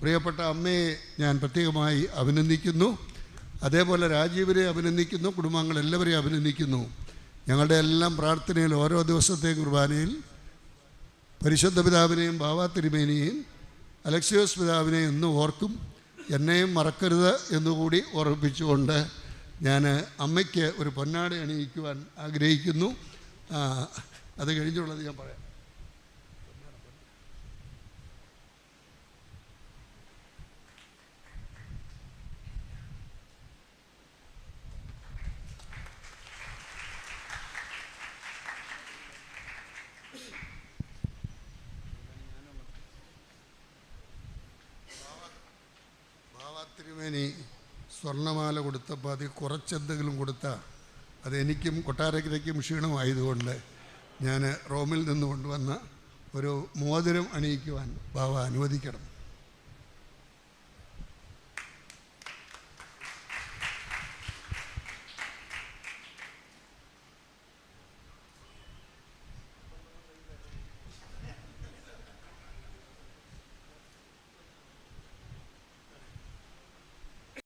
പ്രിയപ്പെട്ട അമ്മയെ ഞാൻ പ്രത്യേകമായി അഭിനന്ദിക്കുന്നു. അതേപോലെ രാജീവരെ അഭിനന്ദിക്കുന്നു കുടുംബാംഗങ്ങളെല്ലാവരെയും അഭിനന്ദിക്കുന്നു. ഞങ്ങളുടെ എല്ലാം പ്രാർത്ഥനയിൽ ഓരോ ദിവസത്തെ കുർബാനയിൽ പരിശുദ്ധ പിതാവിനെയും ബാബാ തിരുമേനിയെയും അലക്സിയോസ് പിതാവിനെയും എന്നും ഓർക്കും. എന്നെയും മറക്കരുത് എന്നുകൂടി ഓർമ്മിപ്പിച്ചുകൊണ്ട് ഞാൻ അമ്മയ്ക്ക് ഒരു പൊന്നാട അണിയിക്കുവാൻ ആഗ്രഹിക്കുന്നു. അത് കഴിഞ്ഞുള്ളത് ഞാൻ പറയാം ബാബാ തിരുമേനി സ്വർണമാല കൊടുത്തപ്പോൾ അതിൽ കുറച്ചെന്തെങ്കിലും കൊടുത്താൽ അതെനിക്കും കൊട്ടാരക്കരയ്ക്കും ക്ഷീണമായതുകൊണ്ട് ഞാൻ റോമിൽ നിന്ന് കൊണ്ടുവന്ന ഒരു മോതിരം അണിയിക്കുവാൻ ബാബ അനുവദിക്കണം.